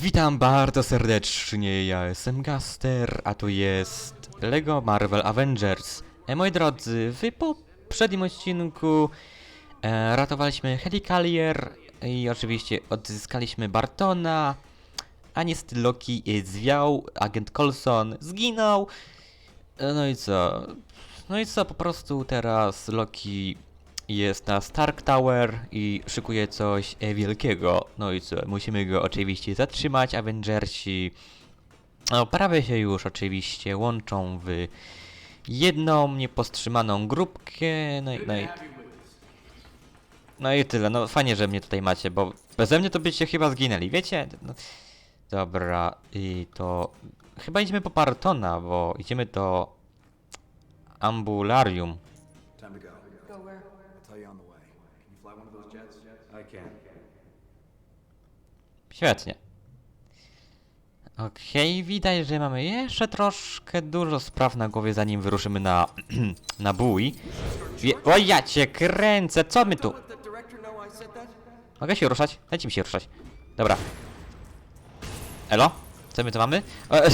Witam bardzo serdecznie, ja jestem Gaster, a tu jest LEGO Marvel Avengers. E, moi drodzy, w poprzednim odcinku e, ratowaliśmy Helicalier i oczywiście odzyskaliśmy Bartona, a niestety Loki zwiał, agent Coulson zginął. E, no i co? No i co, po prostu teraz Loki jest na Stark Tower i szykuje coś e, wielkiego. No i co, musimy go oczywiście zatrzymać. Avengersi no, prawie się już oczywiście łączą w jedną niepowstrzymaną grupkę. No i, no i, no i tyle. No fajnie, że mnie tutaj macie, bo beze mnie to byście chyba zginęli, wiecie? No, dobra, i to... Chyba idziemy po Partona, bo idziemy do ambularium. Time to go. Go where? Tell you on the way. Can you fly one of those jets? I can. Świetnie. Okej, widać, że mamy jeszcze troszkę dużo spraw na głowie, zanim wyruszymy na, na bój. Wie o ja cię kręcę, co my tu? Mogę się ruszać? Dajcie mi się ruszać. Dobra. Elo? Co my tu mamy? E,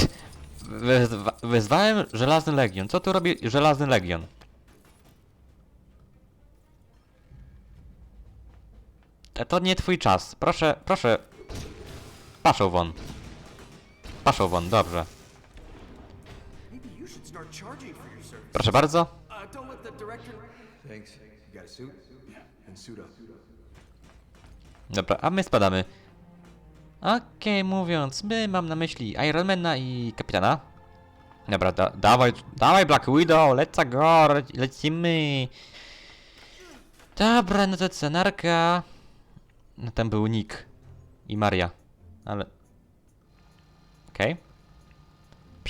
wezwa wezwałem Żelazny Legion. Co tu robi Żelazny Legion? To nie twój czas. Proszę, proszę. Paszą won. Paszą won, dobrze. Proszę bardzo. Uh. Dobra, a my spadamy. Okej, mówiąc, my mam na myśli Ironmana i Kapitana. Dobra, da dawaj, dawaj Black Widow, let's go, le lecimy. Dobra, no to co, narka. No tam był Nick i Maria, ale... Okej.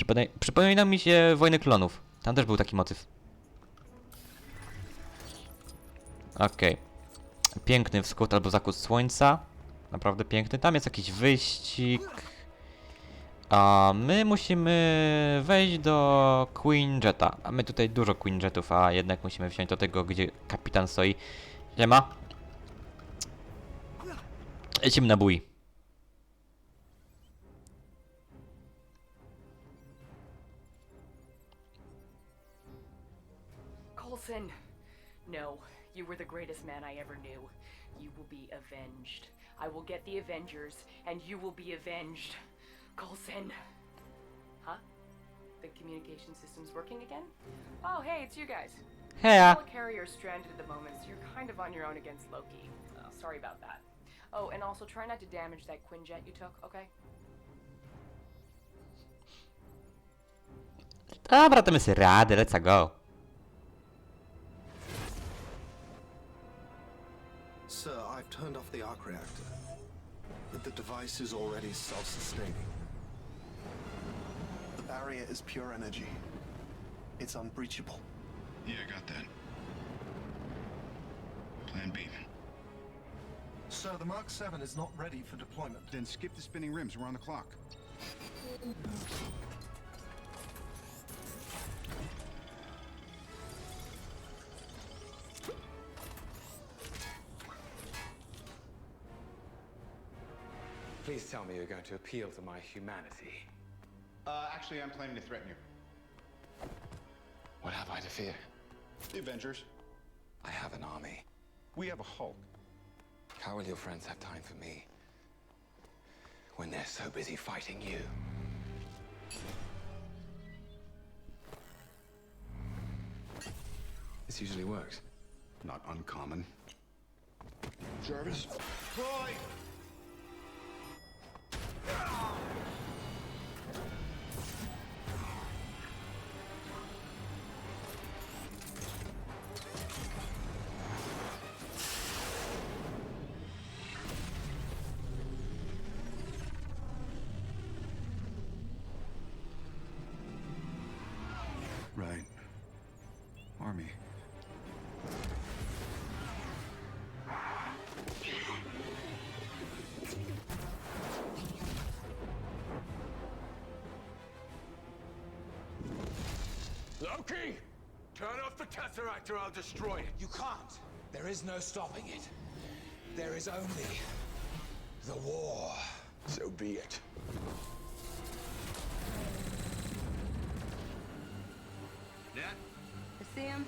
Okay. Przypomina mi się Wojny Klonów. Tam też był taki motyw. Okej. Piękny wschód albo zachód słońca. Naprawdę piękny. Tam jest jakiś wyścig. A my musimy wejść do Queen Jetta. A my tutaj dużo Queen Jetów, a jednak musimy wsiąść do tego, gdzie kapitan stoi. Siema. Lecimy na bój. Coulson! No, you were the greatest man I ever knew. You will be avenged. I will get the Avengers, and you will be avenged. Coulson! Huh? The communication system's working again? Oh, hey, it's you guys. Heja. Uh. Carrier's stranded at the moment, so you're kind of on your own against Loki. Oh, sorry about that. Oh, and also try not to damage that Quinjet you took, okay? Dobra, to my sobie radę, let's go. Sir, I've turned off the arc reactor. But the device is already self-sustaining. The barrier is pure energy. It's unbreachable. Yeah, I got that. Plan B. Sir, the Mark 7 is not ready for deployment. Then skip the spinning rims. We're on the clock. Please tell me you're going to appeal to my humanity. Uh, actually, I'm planning to threaten you. What have I to fear? The Avengers. I have an army. We have a Hulk. How will your friends have time for me when they're so busy fighting you? This usually works. Not uncommon. Jarvis. Right. Loki! Turn off the Tesseract or I'll destroy it. You can't. There is no stopping it. There is only the war. So be it. See him?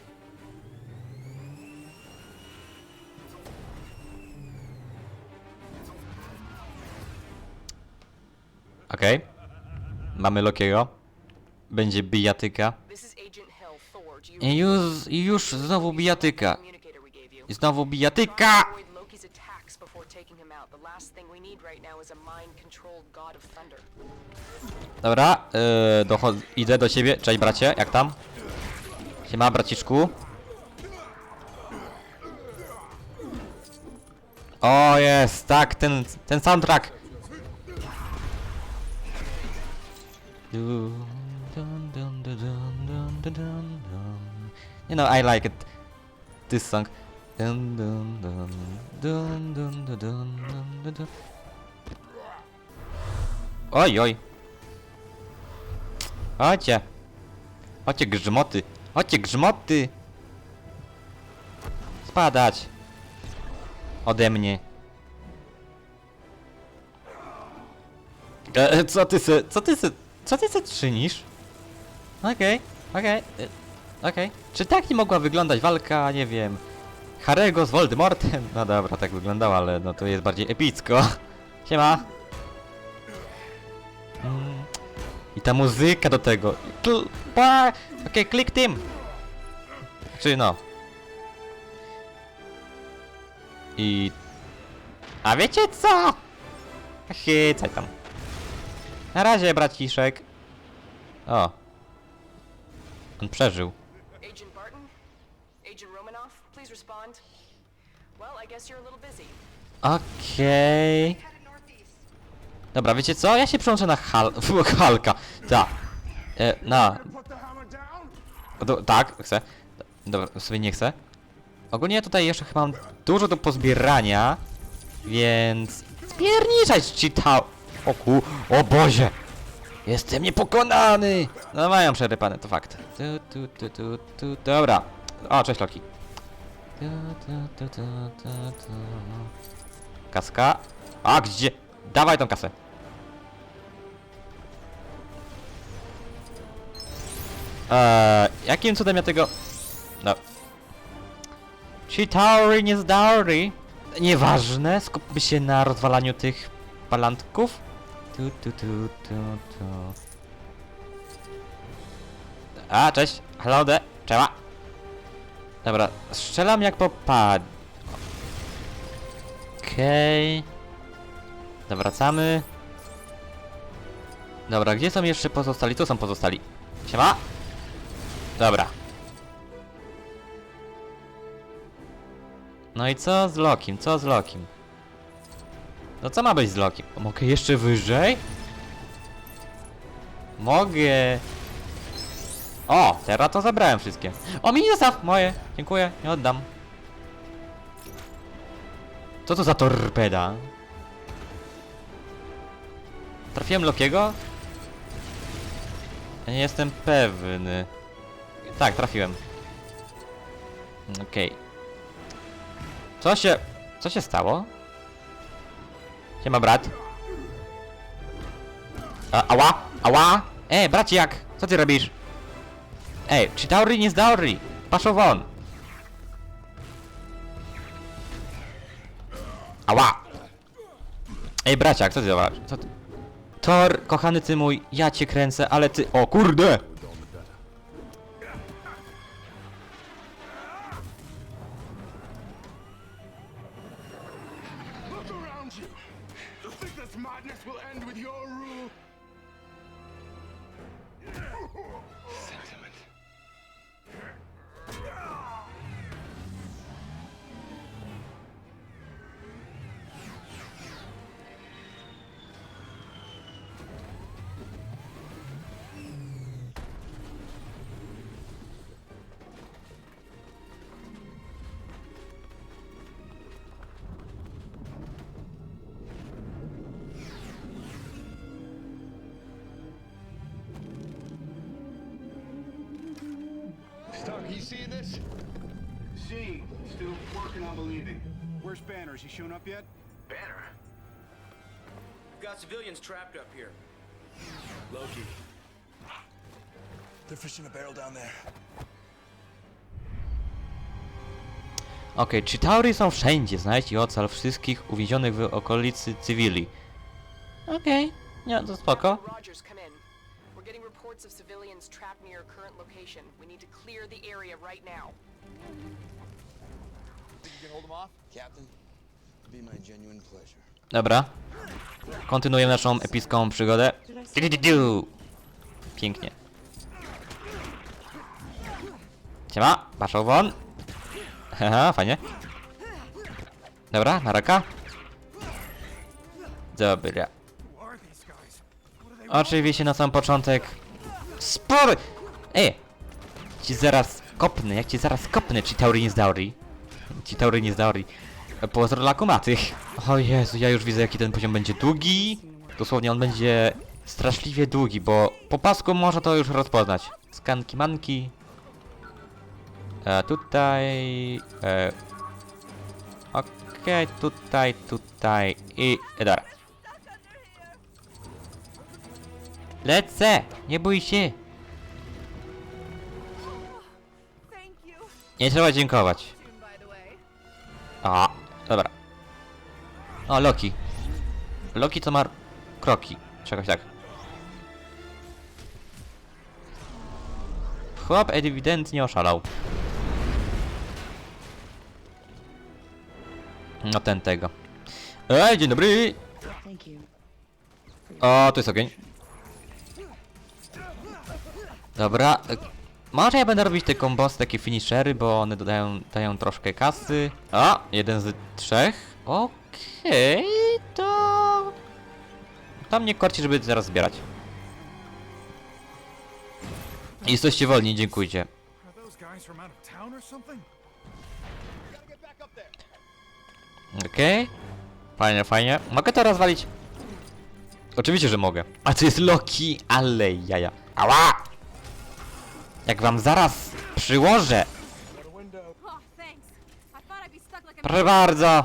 Okej. Mamy Lokiego. Będzie bijatyka. I już, i już znowu bijatyka. I znowu bijatyka! Dobra, yy, idę do ciebie. Cześć bracie, jak tam? Siema braciszku. O jest, tak, ten, ten soundtrack. Dun, dun, dun, dun, dun, dun, dun. You know, I like it. This song. Dun, dun, dun, dun, dun, dun, dun, dun, dun. Oj, oj. Chodźcie. Chodźcie grzmoty. Chodźcie grzmoty. Spadać. Ode mnie. E, e, co ty se, co ty se, co ty se czynisz? Okej, okej, e, okej. Czy tak nie mogła wyglądać walka, nie wiem, Harego z Voldemortem? No dobra, tak wyglądała, ale no to jest bardziej epicko. Siema. Mm. I ta muzyka do tego. Kl pa- Okej, klik tym. Czy no. I... A wiecie co? Chycaj tam. Na razie, braciszek. O. On przeżył. Agent Barton? Agent Romanoff, please respond. Well, I guess you're a little busy. Okej. Dobra, wiecie co? Ja się przełączę na Hal... Halka. Ta. E, na... Do, tak, chcę. Dobra, sobie nie chcę. Ogólnie tutaj jeszcze chyba mam dużo do pozbierania, więc... Spierniczać ci ta... O ku... O Bozie! Jestem niepokonany! No mają przerypane, to fakt. Tu, tu, tu, tu, tu. Dobra. O, cześć Loki. Kaska. A, gdzie? Dawaj tą kasę. Eee, jakim cudem ja tego... No. Chitauri nie zdauri. Nieważne, skupmy się na rozwalaniu tych palantków. Tu, tu, tu, tu, tu. A, cześć. Hello de. Czema. Dobra, strzelam jak popad. Okej. Okay. Wracamy. Dobra, gdzie są jeszcze pozostali? Tu są pozostali. Siema. Dobra. No i co z Lokim? Co z Lokim? No co ma być z Lokim? Mogę jeszcze wyżej? Mogę. O, teraz to zabrałem wszystkie. O, mini zestaw! Moje. Dziękuję, nie oddam. Co to za torpeda? Trafiłem Lokiego? Ja nie jestem pewny. Tak, trafiłem. Okej. Co się... Co się stało? Siema, brat. A, ała! Ała! Ej, braciak! Co ty robisz? Ej, czy Dauri nie z Dauri? Paszą! Ała! Ej, braciak, co ty zobacz? Co ty... Thor, kochany ty mój, ja cię kręcę, ale ty... O kurde! Stark, you see this? See, still working on believing. Where's Banner? Is he shown up yet? Banner. got civilians trapped up here. Loki. They're fishing a barrel down there. Okej, czy Tauri są wszędzie? Znajdź i ocal wszystkich uwięzionych w okolicy cywili. Okej, nie, to spoko. Rogers, come in. Getting reports of civilians trapped near your current location. We need to clear the area right now. Captain, it'd be my genuine pleasure. Dobra. Kontynuujemy naszą epicką przygodę. Pięknie. Siema, paszą won. Haha, fajnie. Dobra, na raka. Dobra. Oczywiście na sam początek. Spory! Ej! Ci zaraz kopnę, jak ci zaraz kopnę, ci Tauri nie z Dauri. Ci Tauri nie z Dauri. Pozdro dla kumatych. O Jezu, ja już widzę jaki ten poziom będzie długi. Dosłownie on będzie straszliwie długi, bo po pasku można to już rozpoznać. Skanki manki. E, tutaj... E, Okej, tutaj, tutaj i... E, dobra. Lecę! Nie bój się! Nie trzeba dziękować. A, dobra. O, Loki. Loki to ma kroki. Czegoś tak. Chłop ewidentnie oszalał. No ten tego. Ej, dzień dobry! O, tu jest ogień. Dobra. e, Może ja będę robić te kombosy, takie finishery, bo one dodają, dają troszkę kasy. O, jeden z trzech. Okej, to... Tam mnie korci, żeby zaraz zbierać. Jesteście wolni, dziękujcie. Okej. Fajnie, fajnie. Mogę to rozwalić? Oczywiście, że mogę. A to jest Loki, ale jaja. Ała! Jak wam zaraz przyłożę. Proszę bardzo.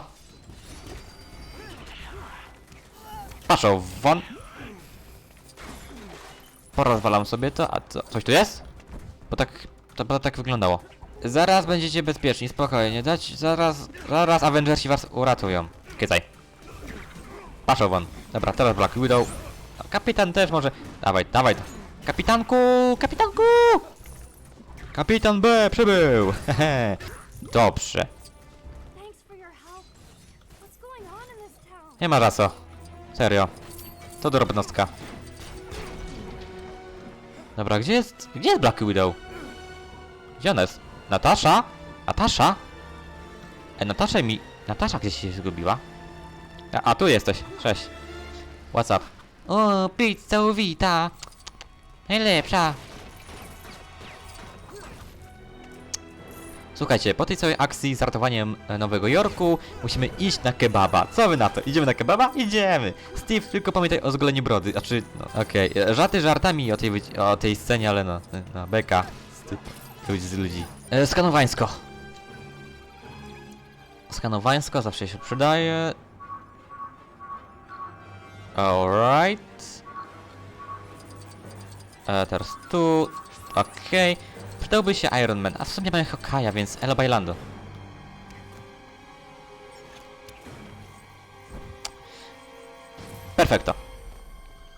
Paszą won. Porozwalam sobie to, a co? Coś tu jest? Bo tak, to, bo tak wyglądało. Zaraz będziecie bezpieczni, spokojnie, dać, zaraz, zaraz Avengersi was uratują. Kiecaj. Paszą won. Dobra, teraz Black Widow. A kapitan też może. Dawaj, dawaj. Kapitanku, kapitanku! Kapitan B przybył! Hehe. Dobrze. Nie ma za co. Serio. To drobnostka. Dobra, gdzie jest... Gdzie jest Black Widow? Gdzie ona jest? Natasza? Natasza? E, Natasza mi... Natasza gdzieś się zgubiła. A, a tu jesteś. Cześć. What's up? O, pizza uwita. Najlepsza. Słuchajcie, po tej całej akcji z ratowaniem e, Nowego Jorku musimy iść na kebaba. Co wy na to? Idziemy na kebaba? Idziemy! Steve, tylko pamiętaj o zgoleniu brody. Znaczy, no okej, e, żarty żartami o tej, o tej scenie, ale no, e, no beka ludzi z ludzi. E, skanowańsko. Skanowańsko zawsze się przydaje. Alright. E, teraz tu. Okej. Przydałby się Iron Man, a w sumie mamy Hokaja, więc Elo Bailando. Perfekto.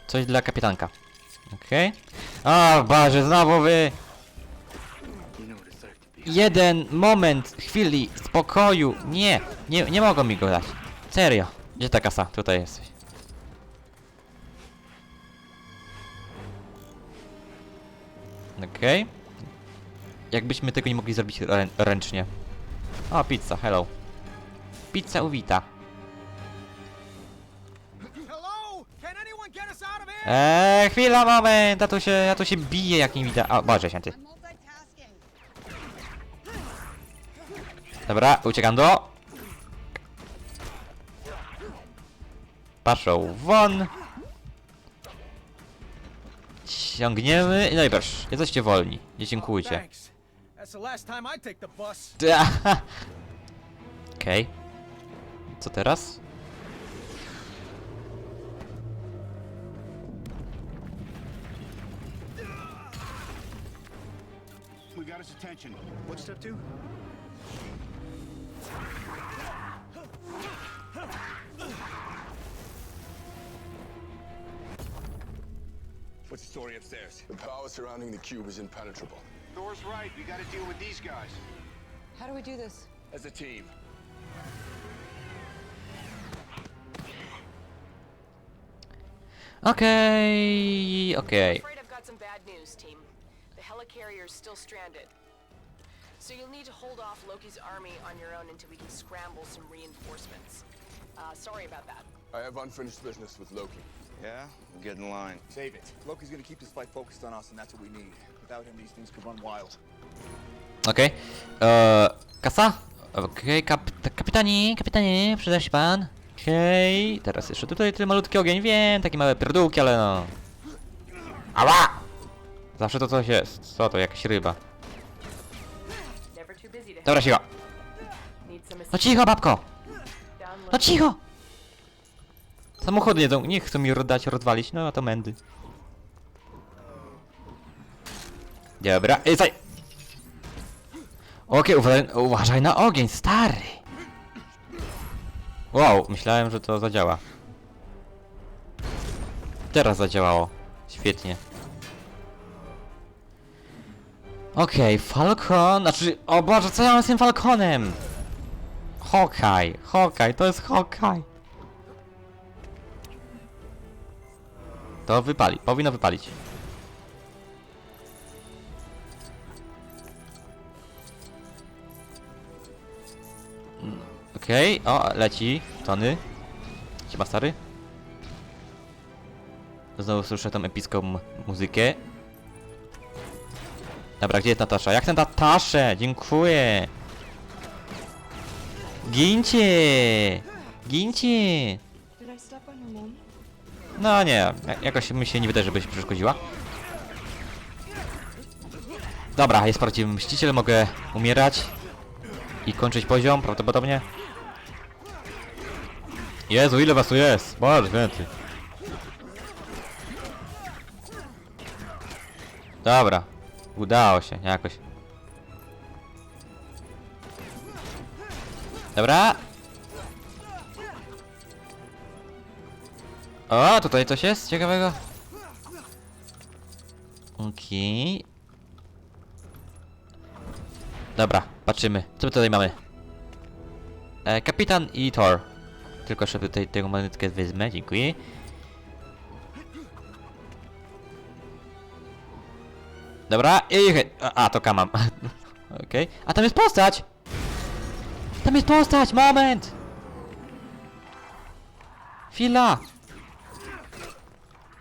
Coś dla kapitanka. Okej. O Boże, znowu wy! Jeden moment, chwili, spokoju. Nie, nie, nie mogą mi go dać. Serio. Gdzie ta kasa? Tutaj jesteś. Okej. Jakbyśmy tego nie mogli zrobić rę ręcznie. O, pizza, hello. Pizza uwita. Eee, chwila, moment! Ja tu się, ja tu się biję, jak nie widzę. O, Boże święty. Dobra, uciekam do... Paszą won. Ciągniemy. No i proszę, jesteście wolni. Nie dziękujcie. the last time I take the bus. Okay. Co teraz? We got his attention. What's step two? What's the story upstairs? The power surrounding the cube is impenetrable. Thor's right. We got to deal with these guys. How do we do this? As a team. Okay, okay. I'm afraid I've got some bad news, team. The helicarrier's still stranded. So you'll need to hold off Loki's army on your own until we can scramble some reinforcements. Uh, sorry about that. I have unfinished business with Loki. Yeah? Get in line. Save it. Loki's gonna keep this fight focused on us, and that's what we need. Okej. Eee, Kasa? Okej, kap kapitanie, kapitanie, przyda się pan. Okej, teraz jeszcze tutaj ten malutki ogień, wiem, takie małe pierdółki, ale no... Ała! Zawsze to coś jest. Co to, jakaś ryba. Dobra, cicho. No cicho, babko! No cicho! Samochody jedzą, nie chcą mi dać rozwalić, no to mędy. Dobra, ej, zaj! Okej, uważaj, uważaj na ogień, stary! Wow, myślałem, że to zadziała. Teraz zadziałało. Świetnie. Okej, Falcon, znaczy, o Boże, co ja mam z tym Falconem? Hawkeye, Hawkeye, to jest Hawkeye. To wypali, powinno wypalić. Okej, o, leci, Tony. Siema stary. Znowu słyszę tą epicką muzykę. Dobra, gdzie jest Natasza? Jak ten Nataszę? Dziękuję. Gincie! Gincie! No nie, ja- jakoś mi się nie wydaje, żebyś przeszkodziła. Dobra, jest prawdziwy mściciel, mogę umierać i kończyć poziom, prawdopodobnie. Jezu, ile was tu jest? Boże, więcej. Dobra, udało się, jakoś. Dobra. O, tutaj coś jest ciekawego. Okej. Dobra, patrzymy. Co my tutaj mamy? E, kapitan i Thor. Tylko sobie tutaj tę monetkę wezmę, dziękuję. Dobra, i. A, to kamam. Okej. A tam jest postać! Tam jest postać! Moment! Chwila!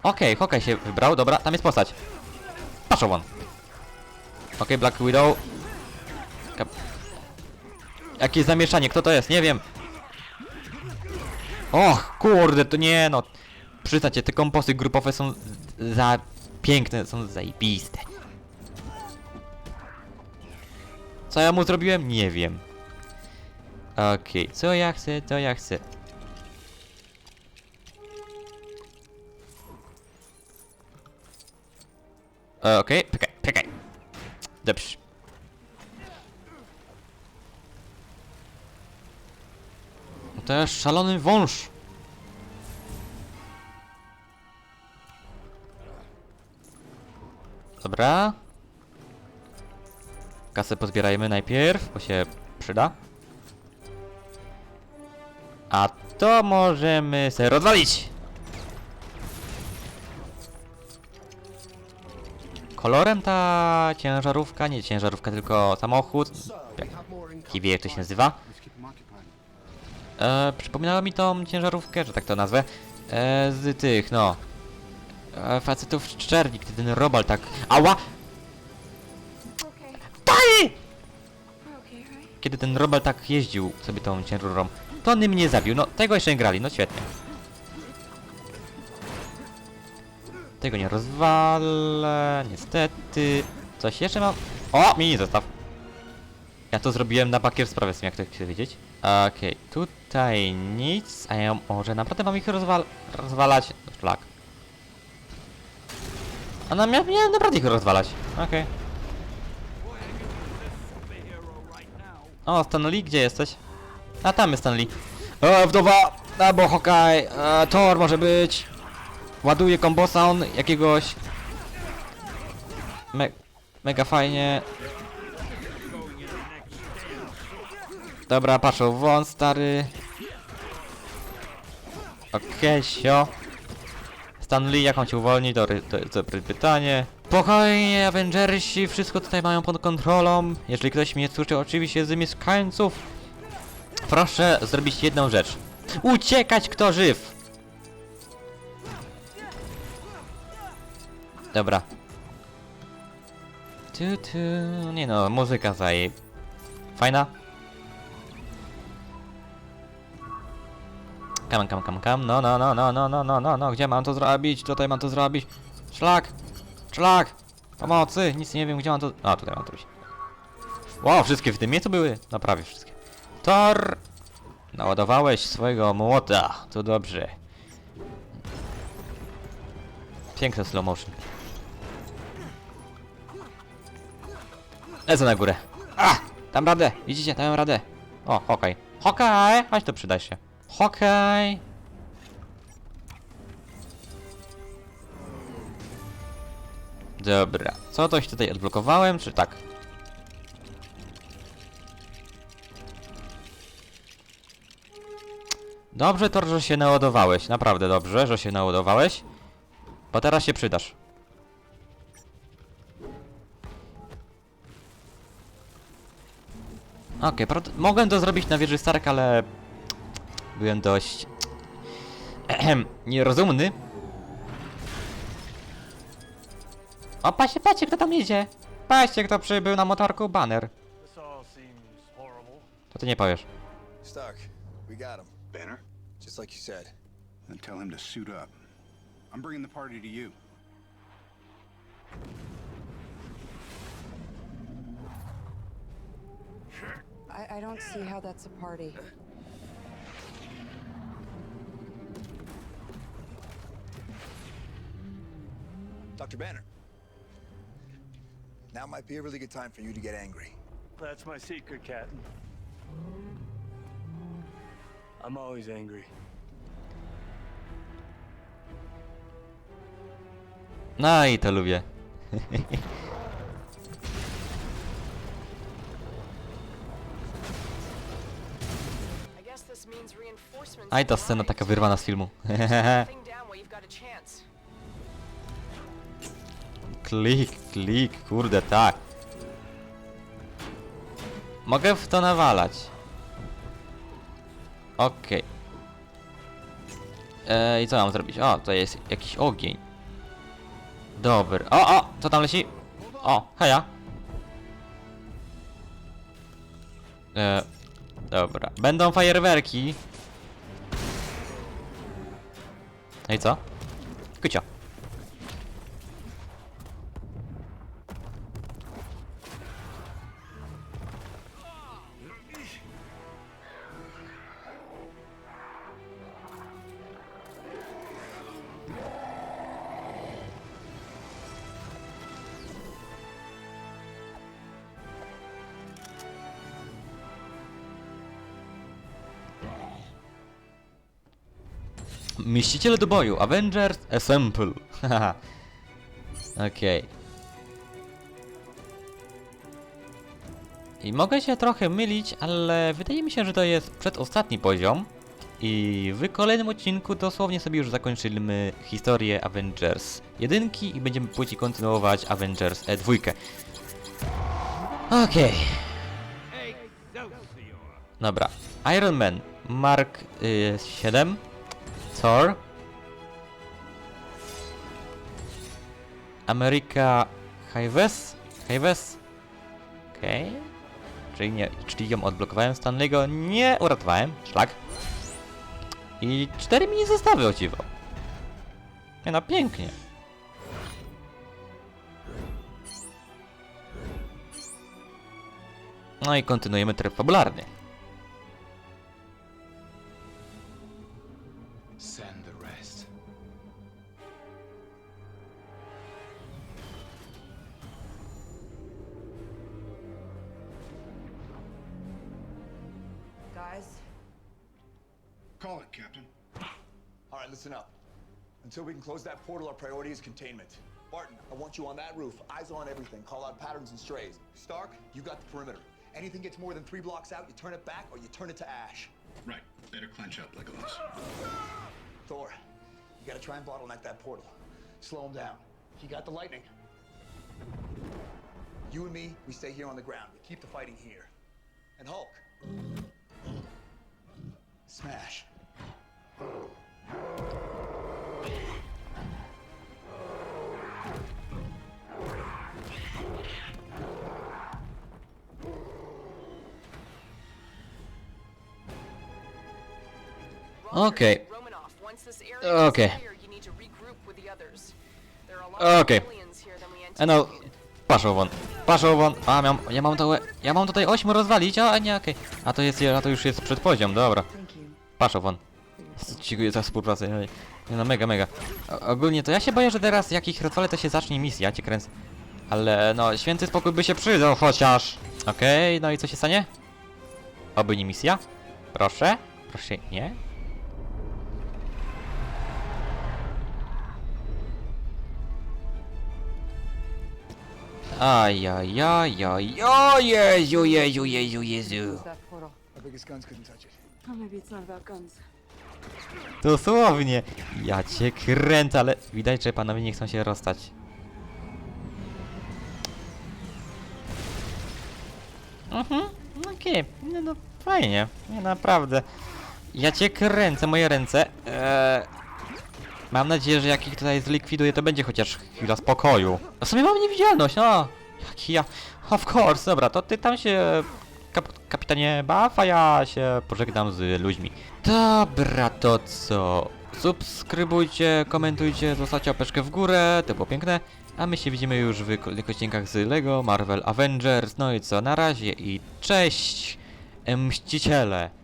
Okej, Hokaj się wybrał, dobra, tam jest postać. Patrzą on. Okej, Black Widow. Kap Jakieś zamieszanie, kto to jest? Nie wiem. Och, kurde, to nie no. Przyznacie, te komposy grupowe są za piękne, są zajebiste. Co ja mu zrobiłem? Nie wiem. Okej, co ja chcę, co ja chcę. Okej, czekaj, czekaj. Dobrze. Jest szalony wąż. Dobra. Kasę pozbierajmy najpierw, bo się przyda. A to możemy sobie rozwalić. Kolorem ta ciężarówka, nie ciężarówka, tylko samochód. Jak, jak to się nazywa. E, przypominało mi tą ciężarówkę, że tak to nazwę. E, z tych, no. E, facetów z czerni, kiedy ten robal tak. Ała! Daj! Kiedy ten robal tak jeździł sobie tą ciężarówką, to on mnie zabił. No, tego jeszcze nie grali, no świetnie. Tego nie rozwalę, niestety. Coś jeszcze mam? O, mini zestaw. Ja to zrobiłem na bakier sprawę, z tym, jak to chcę wiedzieć. Okej, tutaj nic, a ja może naprawdę mam ich rozwal rozwalać? Szlak. A na miałem, miałem naprawdę ich rozwalać. Okej. O, Stanley, gdzie jesteś? A tam jest Stanley. O, wdowa! Albo Hawkeye! E, Thor może być! Ładuje combo sound jakiegoś... Me mega fajnie. Dobra, patrzą wąs, stary. Okej, sio. Stanley, jak on cię uwolni, jest dobre pytanie. Spokojnie, Avengersi, wszystko tutaj mają pod kontrolą. Jeżeli ktoś mnie słyszy, oczywiście z mieszkańców, proszę zrobić jedną rzecz. Uciekać kto żyw! Dobra. Tu, tu. Nie no, muzyka zaje. Fajna? Kam, kam, kam, kam. No, no, no, no, no, no, no, no, no. Gdzie mam to zrobić? Tutaj mam to zrobić. Szlak! Szlak! Pomocy! Nic nie wiem, gdzie mam to... A, tutaj mam to robić. Wow, wszystkie w tym miejscu były? No prawie wszystkie. Tor! Naładowałeś swojego młota. To dobrze. Piękne slow motion. Lecę na górę. A! Dam radę! Widzicie, dałem radę. O, hokaj. Hokaj! Chodź to przydaj się. Hokaj! Dobra. Co coś tutaj odblokowałem, czy tak? Dobrze to, że się naładowałeś. Naprawdę dobrze, że się naładowałeś. Bo teraz się przydasz. Okej, okay, mogłem to zrobić na wieży Stark, ale... Byłem dość... Ehem, nierozumny. O, patrzcie, patrzcie, kto tam jedzie. Patrzcie, kto przybył na motorku banner. To ty nie powiesz. Stark, we got him. Banner? Just like you said. Then tell him to suit up. I'm bringing the party to you. I, I don't see how that's a party. Dr. Banner. Now might be a really good time for you to get angry. That's my secret, Captain. I'm always angry. No i to lubię. I guess this means reinforcements. A i ta scena taka wyrwana z filmu. klik, klik, kurde, tak. Mogę w to nawalać. Okej. Okay. I co mam zrobić? O, to jest jakiś ogień. Dobry. O, o, co tam leci? O, heja. E, dobra. Będą fajerwerki. No i co? Kucio. Mściciele do boju. Avengers Assemble. Haha. Okej. I mogę się trochę mylić, ale wydaje mi się, że to jest przedostatni poziom. I w kolejnym odcinku dosłownie sobie już zakończymy historię Avengers 1 i będziemy później kontynuować Avengers E 2. Okej. Dobra. Iron Man Mark y, 7 Thor. Ameryka Hives Hives Okej. Czyli nie, czyli ją odblokowałem Stanley'ego. Nie uratowałem, szlak. I cztery mini zestawy o dziwo. Nie no, pięknie. No i kontynuujemy tryb fabularny portal, our priority is containment. Barton, I want you on that roof, eyes on everything, call out patterns and strays. Stark, you got the perimeter. Anything gets more than three blocks out, you turn it back or you turn it to ash. Right. Better clench up, like Legolas. Thor, you gotta try and bottleneck that portal. Slow him down. He got the lightning. You and me, we stay here on the ground. We keep the fighting here. And Hulk. Smash. Than we E no, paszą won, paszą. A, miał, ja mam to, ja mam tutaj 8 rozwalić, a nie, okej. A to jest, a to już jest przedpoziom, dobra. Paszą won. Dziękuję za współpracę. no, mega, mega. O, ogólnie to ja się boję, że teraz jak ich rozwalę, to się zacznie misja, ja cię kręcę. Ale no, święty spokój by się przydał chociaż. Okej, no i co się stanie? Oby nie misja? Proszę? Proszę, nie? Ajajajaj, o Jezu, Jezu, Jezu, Jezu. Close that portal. Our biggest guns couldn't touch it. Maybe it's not about guns. Dosłownie. Ja cię kręcę, ale widać, że panowie nie chcą się rozstać. Mhm, okej, no, no fajnie, nie naprawdę. Ja cię kręcę, moje ręce. Eee, mam nadzieję, że jak ich tutaj zlikwiduję, to będzie chociaż chwila spokoju. W sumie mam niewidzialność, no. Jaki ja... Of course, dobra, to ty tam się... Kap kapitanie baw, a ja się pożegnam z ludźmi. Dobra, to co? Subskrybujcie, komentujcie, zostawcie łapeczkę w górę, to było piękne. A my się widzimy już w kolejnych odcinkach z LEGO, Marvel Avengers. No i co, na razie i cześć, mściciele!